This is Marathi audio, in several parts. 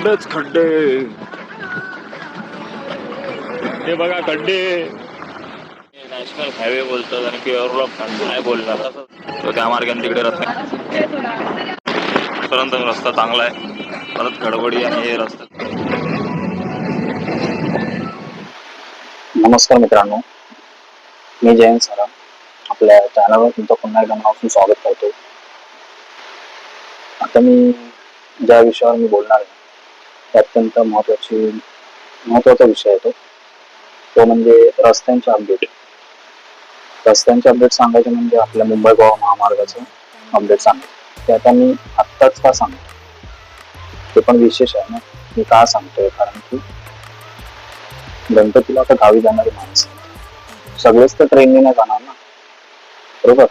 खड्डेच खड्डे हे बघा खड्डे नॅशनल हायवे बोलतात आणि प्युअर काय बोलणार. तो त्या मार्गाने तिकडे रस्ता परंतु रस्ता चांगला आहे. परत गडबडी आणि हे रस्ता नमस्कार मित्रांनो. मी जयंत सरा आपल्या चॅनलवर तुमचं पुन्हा एकदा मनापासून स्वागत करतो. आता मी ज्या विषयावर मी बोलणार आहे अत्यंत महत्वाची महत्त्वाचा विषय आहे तो. तो म्हणजे रस्त्यांचे अपडेट रस्त्यांचे अपडेट सांगायचे म्हणजे आपल्या मुंबई गोवा महामार्गाचं अपडेट सांगायचं ते आता मी आत्ताच का सांगतो? ते पण विशेष आहे ना. मी का सांगतोय? कारण की गणपतीला आता गावी जाणारी माणसं सगळेच तर ट्रेनने नाही जाणार ना. बरोबर?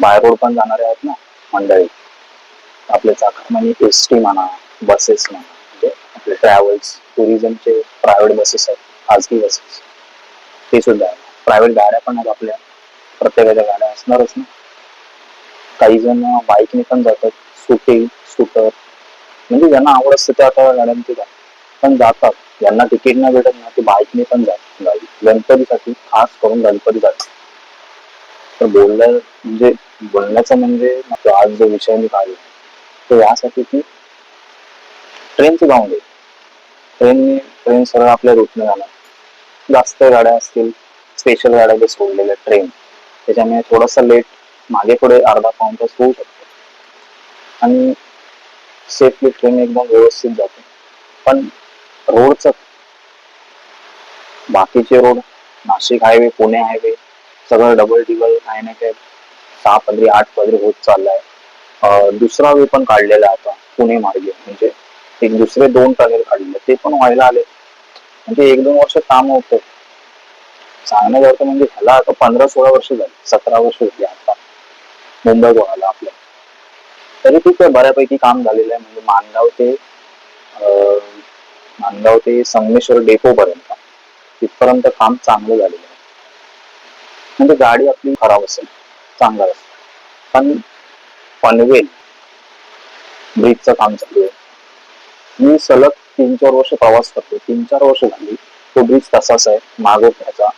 बाय रोड पण जाणारे आहेत ना मंडळी. आपले चाकरमानी एस टी म्हणा बसेस म्हणजे आपले ट्रॅव्हल्स टुरिझमचे प्रायव्हेट बसेस आहेत खाजगी बसेस ते सुद्धा आहे प्रायव्हेट गाड्या पण आहेत आपल्या. प्रत्येकाच्या गाड्या असणारच ना. काही जण बाईकने पण जातात. स्कूटी स्कूटर म्हणजे ज्यांना आवड असते त्या आता गाड्यांची जातात. पण जातात. यांना तिकीट न भेटत ना ते बाईकने पण जातात. गाडी गणपतीसाठी खास करून गणपती जातात तर बोलणं म्हणजे बोलण्याचं म्हणजे आज जो विषय मी काढला तो यासाठी की ट्रेनचं जाऊन दे ट्रेनने ट्रेन सरळ आपल्या रूटने जाणार. जास्त गाड्या असतील स्पेशल गाड्या जे सोडलेल्या ट्रेन त्याच्यामुळे थोडासा लेट मागे पुढे अर्धा पाऊण तास होऊ शकतो. आणि सेफली ट्रेन एकदम व्यवस्थित जाते. पण रोडचं बाकीचे road Nashik highway Pune highway सगळं डबल डिबल काय ना काय सहा पदरी आठ पदरी होत चाललाय. दुसरा वे पण काढलेला आता पुणे मार्गे. म्हणजे एक दुसरे दोन टनेल काढले. ते पण व्हायला आले. म्हणजे एक दोन वर्ष काम होतं. सांगण्यात म्हणजे ह्याला आता पंधरा सोळा वर्ष झाली. सतरा वर्ष होती आता. मुंबई गोवाला आपल्या. तरी ठीक आहे. बऱ्यापैकी काम झालेलं आहे. म्हणजे मानगाव ते मानगाव ते संगमेश्वर डेपो पर्यंत. तिथपर्यंत काम चांगलं झालेलं आहे. म्हणजे गाडी आपली खराब असेल. चांगला असेल. पण पनवेल ब्रिजचं काम चालू आहे. मी सलग तीन चार वर्ष प्रवास करतो तीन चार वर्ष झाली. तो ब्रिज तसाच आहे. मागोट्याचा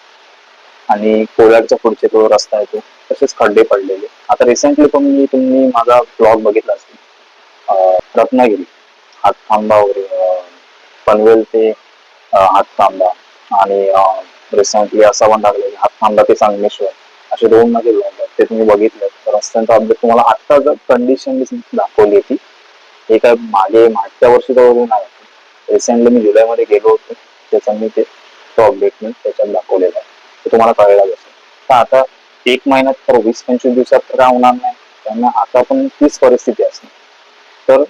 आणि कोलाडच्या पुढचे तो रस्ता आहे तो तसेच खड्डे पडलेले. आता रिसेंटली पण मी तुम्ही माझा ब्लॉग बघितला असेल. रत्नागिरी. हातखांबा वगैरे. पनवेल ते हातखांबा आणि रिसेंटली असा पण लागलेला हातखांबा ते संगमेश्वर. असे दोन माझे ब्लॉग आहेत. ते तुम्ही बघितले रस्त्यांचा अपडेट तुम्हाला आत्ता जर कंडिशन दाखवली ती हे काय मागे मागच्या वर्षी तर वगैरे नाही रिसेंटली मी जुलैमध्ये गेलो होतो. त्याचा मी ते तो अपडेट मी त्याच्यात दाखवलेला आहे. तुम्हाला कळलं असेल तर आता एक महिन्यात तर वीस पंचवीस दिवसात तर काय होणार नाही. त्यांना आता पण तीच परिस्थिती असणार तर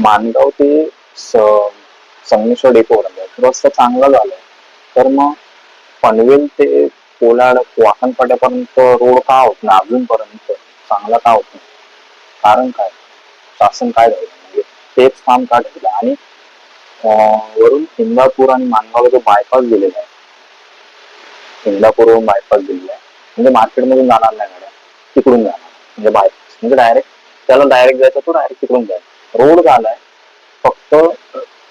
मानगाव ते संगमेश्वर डेपो रस्ता चांगला झालाय. तर मग पनवेल ते कोलाड वाकणपाट्यापर्यंत रोड का होत नाही? अजूनपर्यंत. चांगला का होत नाही? कारण काय? शासन काय झालं? म्हणजे तेच काम का ठेवलं आणि वरून इंदापूर आणि मानगावला जो बायपास दिलेला आहे. इंदापूरवरून बायपास दिलेला आहे. म्हणजे मार्केटमधून जाणार नाही गाड्या तिकडून जाणार. म्हणजे बायपास म्हणजे डायरेक्ट त्याला डायरेक्ट जायचं तो डायरेक्ट तिकडून जायचं रोड झालाय. फक्त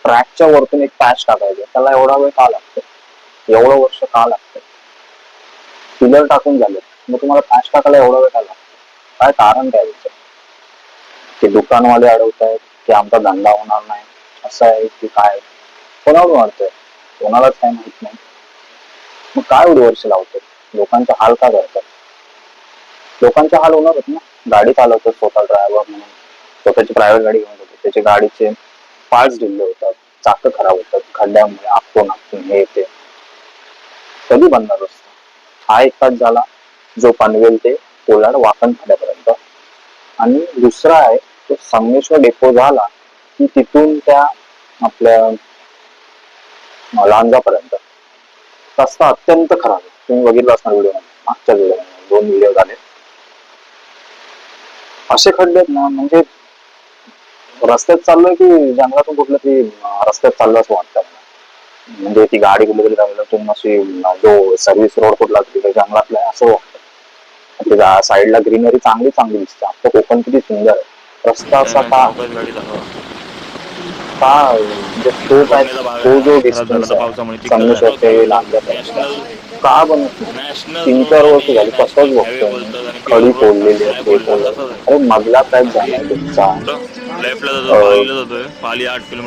ट्रॅकच्या वरतून एक पॅच टाकायचं त्याला एवढा वेळ का लागतो? एवढं वर्ष का लागतं? पिलर टाकून झाले. मग तुम्हाला पॅच टाकायला एवढा वेळ का लागतो? काय कारण काय ते दुकानवाले अडवत आहेत की आमचा धंदा होणार नाही. असं आहे की काय कोणावर वाढतंय? कोणालाच काय माहीत नाही. मग काय एवढी वर्ष लावतात लोकांचा हाल का करतात लोकांचा हाल होणारच ना. गाडी चालवतो स्वतः ड्रायव्हर म्हणून. स्वतःची प्रायव्हेट गाडी घेऊन जातो त्याचे गाडीचे पार्ट्स ढिल्ले होतात. चाक खराब होतात. खड्ड्यामुळे आपतो आपटून हे ते. कधी बनणार रस्ता? हा एक तास झाला. जो पनवेल ते कोलाड वाकण खड्यापर्यंत. आणि दुसरा आहे तो संगमेश्वर डेपो झाला की तिथून त्या आपल्या लांजापर्यंत. रस्ता अत्यंत खराब आहे. तुम्ही बघितलं असणार व्हिडिओ मागच्या व्हिडिओ दोन व्हिडिओ झाले. असे खड्डे आहेत ना म्हणजे रस्त्यात चाललोय की जंगलातून कुठलं तरी रस्त्यात चाललं असं वाटतं म्हणजे ती गाडी कुठली तरी जंगलातून अशी जो सर्व्हिस रोड कुठला तरी जंगलातला आहे असं वाटतं. साईडला ग्रीनरी चांगली चांगली दिसते. आपलं कोकण किती सुंदर आहे. रस्ता असा का? का? म्हणजे तो काय तो जो झाला डिस्टन्स तर आहे पावसामुळे चिखल संगमेश्वर झाला. ते लांजापर्यंत नॅशनल का बनत तीन चार वर्ष झाली तसंच आणि खडी फोडलेली काय आहे ते बोलतात फोडलं तसंच आहे. अरे मधला अगदी झालाय तुमचा.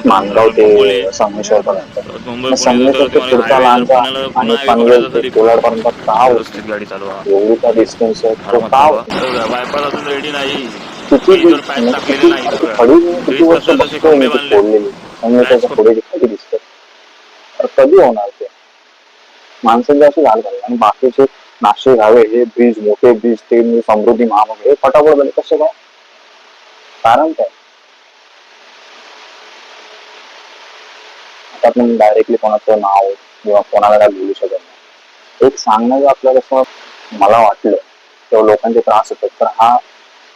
मानगाव ते संगमेश्वर पर्यंत. संगमेश्वर पुढचा आणि पनवेल कोलाड पर्यंत का होत? व्यवस्थित गाडी चालवा. नाही? एवढी का डिस्टन्स आहे? तो का अजून रेडी नाही. टाकलेले नाही खंबे बांधले. कधी होणार ते झालं आणि बाकीचे नाशिक हवे हे ब्रिज मोठे ब्रिज ते समृद्धी महामार्ग हे फटाफट झाले कसे काय कारण काय आता आपण डायरेक्टली कोणाचं नाव किंवा कोणाला काय बोलू शकत नाही एक सांगणं जर आपल्याला मला वाटलं किंवा लोकांचे त्रास होतात तर हा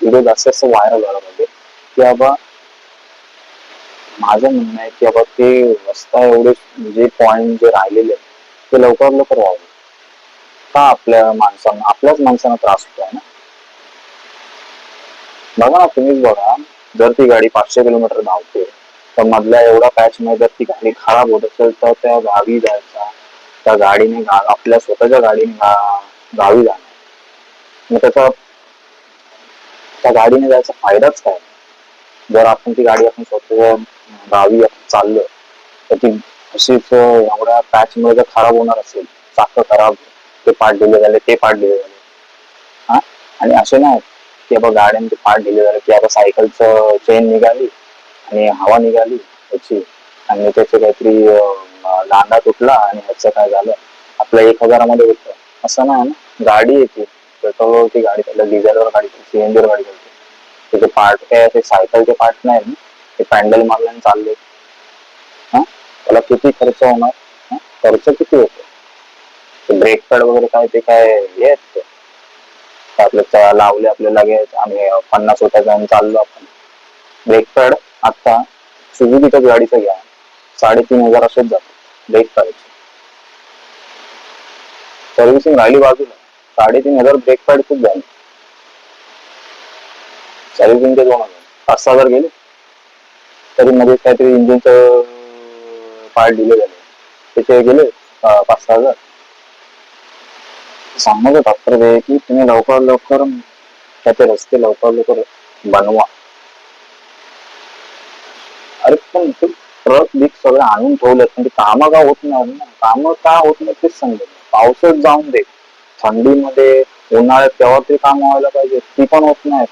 व्हिडिओ जास्त जास्त व्हायरल झाला पाहिजे म्हणजे, की बाबा माझं म्हणणं आहे की बाबा ते रस्ता एवढे जे पॉइंट जे राहिलेले आहेत, ते लवकर लवकर व्हावे का आपल्या माणसांना आपल्याच माणसांना त्रास होतोय ना? बघा ना तुम्हीच बघा जर ती गाडी पाचशे किलोमीटर धावते तर मधल्या एवढा पॅच मध्ये जर ती गाडी खराब होत असेल तर त्या गावी जायचा. त्या गाडीने गा- आपल्या स्वतःच्या गाडीने गावी जाणार. मग त्याचा त्या गाडीने जायचा फायदाच काय? जर आपण ती गाडी आपण स्वतः गावी आपण चाललो तर ती अशीच एवढ्या पॅच जर खराब होणार असेल चाक खराब ते पार्ट दिले झाले ते पार्ट दिले झाले. हा? आणि असे नाही की बाबा गाड्यांचे पार्ट दिले झाले की आता सायकलचं चेन निघाली आणि हवा निघाली त्याची. आणि त्याचे काहीतरी लांडा दांडा तुटला आणि ह्याचं काय झालं? आपलं एक हजारामध्ये होतं. असं नाही ना? गाडी येते पेट्रोलवरती गाडी चालते डिझेलवर गाडी चालते सीएनजीवर गाडी चालते त्याचे पार्ट काय ते सायकलचे पार्ट नाही ना ते पॅन्डल मारल्याने चालले. हा? त्याला किती खर्च होणार? खर्च किती होतो? ते ब्रेक पॅड वगैरे काय ते काय हे आहेत ते. ते आपले लावले आपले लगेच आम्ही पन्नास रुपये जाऊन चाललो आपण. ब्रेक पॅड आता सुझुकीच्या गाडीचं घ्या. साडेतीन हजार असेच जातो ब्रेक पॅडचे सर्व्हिसिंग राहिली बाजूला. साडेतीन हजार ब्रेक खूप झाले. सर्व्हिसिंगचे दोन हजार. पाच सहा हजार गेले. तरी मध्ये काहीतरी इंजिनचं पार्ट दिले झाले. त्याचे गेले पाच सहा हजार. सांगण्याचं तात्पर्य की तुम्ही लवकर लवकर त्याचे रस्ते लवकर लवकर बनवा. अरे पण ते ट्रक बिक सगळं आणून ठेवलं पण ते कामं का होत नाही ना कामं का होत नाही तेच समजत पावसात जाऊन दे. थंडीमध्ये उन्हाळ्यात तेव्हा ते काम व्हायला पाहिजे ती पण होत नाही.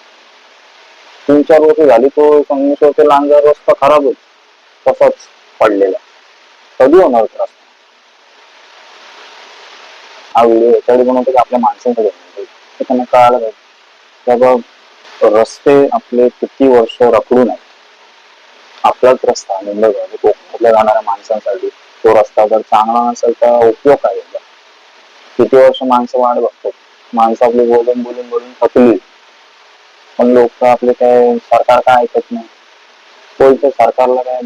तीन चार वर्ष झाली तो संगमेश्वर ते लांजा रस्ता खराब होईल तसाच पडलेला. कधी होणार त्रास हा व्हिडिओ याच्यासाठी बनवतो की आपल्या माणसांकडे त्यांना कळायला पाहिजे. बाबा रस्ते आपले किती वर्ष रखडू नये आपलाच रस्ता मुंबई कोकणातल्या जाणाऱ्या माणसांसाठी तो रस्ता जर चांगला नसेल तर उपयोग काय किती वर्ष माणसं वाट बघतात? माणसं आपली बोलून बोलून बोलून थकली. पण लोक आपले काय सरकार काय ऐकत नाही. बोलतं सरकारला काय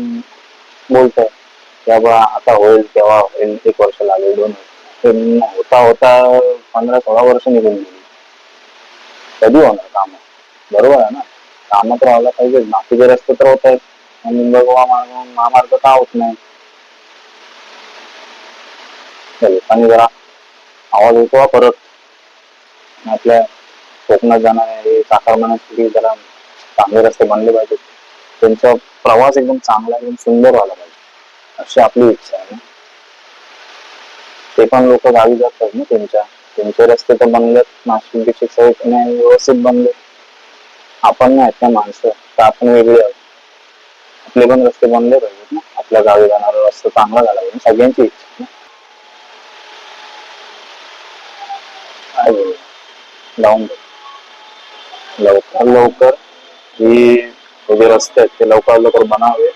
बोलत की बा आता होईल तेव्हा होईल एक वर्ष लागेल दोन वर्ष होता होता पंधरा सोळा वर्ष निघून गेली. कधी होणार काम? बरोबर आहे ना? काम तर व्हायला पाहिजे बाकीचे रस्ते तर होत आहेत. आणि मुंबई गोवा मार्ग महामार्ग का होत नाही? जरा आवाज येतो परत. आपल्या कोकणात जाणारे हे म्हणण्यासाठी जरा चांगले रस्ते बनले पाहिजेत. त्यांचा प्रवास एकदम चांगला एकदम सुंदर व्हायला पाहिजे. अशी आपली इच्छा आहे. ते पण लोक गावी जातात ना त्यांच्या. त्यांचे रस्ते तर बनलेत नाशिक नाही व्यवस्थित बनले. आपण नाही आहेत ना माणसं तर आपण वेगळे आहोत. आपले पण रस्ते बनले पाहिजेत ना. आपल्या गावी जाणारा रस्ता चांगला झाला पाहिजे. सगळ्यांची इच्छा आहे. लावून लवकर लवकर. ही हे जे रस्ते आहेत ते लवकर लवकर बनावे.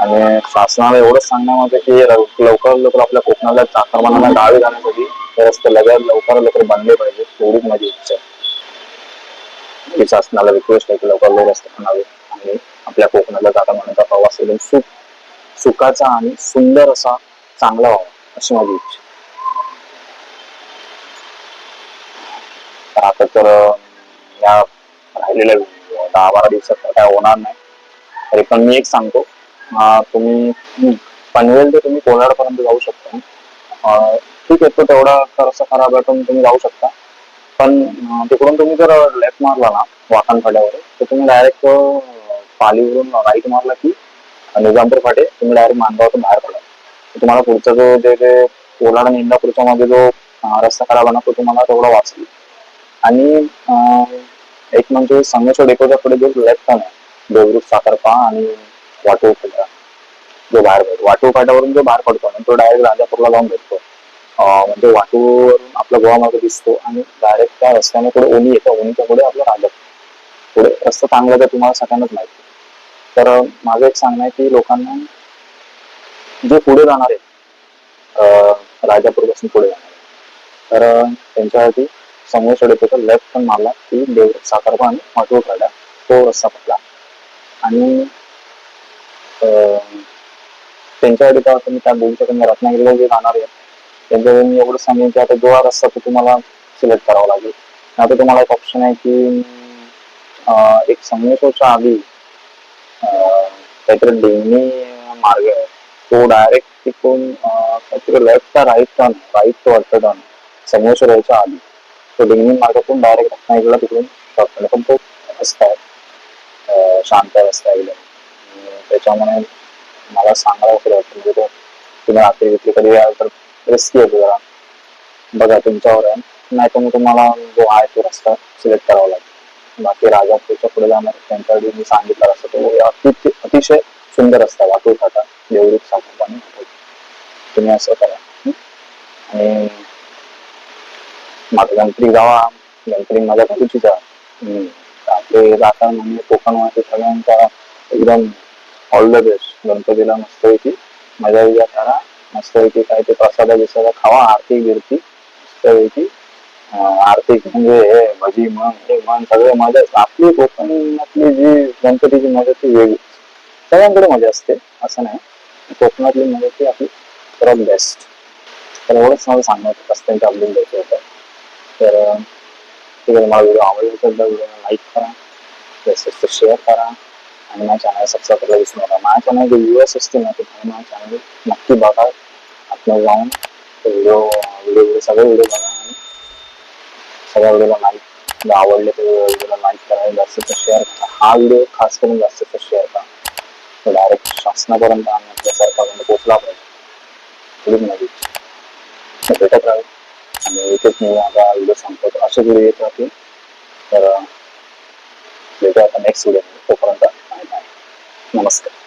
आणि शासनाला एवढंच सांगण्यामध्ये की लवकर लवकर आपल्या कोकणाला चाकरमानाला गावी जाण्यासाठी हे रस्ते लगेच लवकर लवकर बनले पाहिजे तेवढीच माझी इच्छा आहे. की शासनाला रिक्वेस्ट आहे की लवकर लवकर रस्ते बनावे आणि आपल्या कोकणाला चाकरमानाचा प्रवास एकदम सुख सुखाचा आणि सुंदर असा चांगला व्हावा अशी माझी इच्छा आहे. तर आता तर या राहिलेल्या दहा बारा दिवसात तर काय होणार नाही. तरी पण मी एक सांगतो तुम्ही पनवेल ते तुम्ही कोलाड पर्यंत जाऊ शकता. ठीक आहे तो तेवढा रस्ता खराब आहे पण तुम्ही जाऊ शकता. पण तिकडून तुम्ही जर लेफ्ट मारला ना वाकण फाट्यावर तर तुम्ही डायरेक्ट पालीवरून राईट मारला की निजामपूर फाटे तुम्ही डायरेक्ट मानगावातून बाहेर पडा. तुम्हाला पुढचा जो जे कोलाड आणि इंदापूरच्या मध्ये जो रस्ता खराब आहे ना तो तुम्हाला तेवढा वाचेल. आणि एक म्हणजे संगमेश्वर डेपोच्या पुढे जो लेफ्ट आहे देवरुख साखरपा आणि वाटो फाटा जो बाहेर पडतो. वाटो फाट्यावरून जो बाहेर पडतो आणि तो डायरेक्ट राजापूरला जाऊन भेटतो. म्हणजे वाटूवरून आपला गोवा मार्ग दिसतो आणि डायरेक्ट त्या रस्त्याने पुढे ओणी येतं. ओणीच्या पुढे आपलं राजा पुढे रस्ता चांगला तर तुम्हाला सगळ्यांनाच माहिती तर माझं एक सांगणं आहे की लोकांना जे पुढे जाणार आहेत राजापूरपासून पुढे जाणार तर त्यांच्यासाठी समोर सोडत होतो लेफ्ट पण मारला. की देव साखरपा आणि वाटूळ काढला. तो रस्ता पडला. आणि अं, काय होतं मी काय बोलू शकत नाही रत्नागिरीला जे राहणार आहे त्यांच्याकडे मी एवढं सांगेन की आता जो हा रस्ता तो तुम्हाला सिलेक्ट करावा लागेल. आता तुम्हाला एक ऑप्शन आहे की एक संगमेश्वरच्या आधी काहीतरी डेंगी मार्ग आहे तो डायरेक्ट तिथून काहीतरी लेफ्ट का राईट टर्न राईट टू वाटतं टर्न संगमेश्वर यायच्या आधी. तो डेंगणी मार्गातून डायरेक्ट रत्नागिरीला तिकडून शॉर्ट पण तो रस्ता आहे. शांत रस्ता आहे. त्याच्यामुळे मला सांगायला वगैरे वाटतं. म्हणजे तो तुम्ही रात्री विक्री कधी याल तर रिस्की होतो जरा. बघा तुमच्यावर आहे. नाही तर मग तुम्हाला जो आहे तो रस्ता सिलेक्ट करावा लागेल. बाकी राजापूरच्या पुढे जाणार त्यांच्याकडे मी सांगितला रस्ता. तो अति अतिशय सुंदर रस्ता वाटू फाटा देवरूप साखर पाणी तुम्ही असं करा. आणि माझं गणपती गावा गणपती माझ्या घरचीच आहे आपले राहता म्हणजे कोकणमध्ये सगळ्यांचा एकदम ऑल द बेस्ट गणपतीला मस्तपैकी मजा विजा करा मस्तपैकी काय ते प्रसाद बिसादा खावा आरती बिरती मस्तपैकी. आरती म्हणजे हे भजी मन हे मन सगळे मजा आपली कोकणातली जी गणपतीची मजा ती वेगळी. सगळ्यांकडे मजा असते असं नाही. कोकणातली मजा ती आपली सर्वात बेस्ट तर एवढंच मला सांगत असते रस्त्यांच्या अपडेट द्यायचं होतं. तर अं, मला व्हिडिओ आवडला तर व्हिडिओला लाईक करा. तसेच तो शेअर करा. आणि माझ्या चॅनल सबस्क्राईब करायला विसरू नका. माझ्या चॅनल जे व्ह्यूअर्स असतील ना ते तुम्ही माझ्या चॅनल नक्की बघा. आतमध्ये जाऊन व्हिडिओ व्हिडिओ सगळे व्हिडिओ बघा आणि सगळ्या व्हिडिओला लाईक आवडले तर व्हिडिओला लाईक करा. जास्तीत जास्त शेअर करा. हा व्हिडिओ खास करून जास्तीत जास्त शेअर करा. तो डायरेक्ट शासनापर्यंत आणि आपल्या सरकारपर्यंत पोहोचला पाहिजे भेटत राहील आणि इथेच मी माझा व्हिडिओ सांगतो असे व्हिडिओ येत राहतील तर भेटू आता नेक्स्ट व्हिडिओ तोपर्यंत नमस्कार.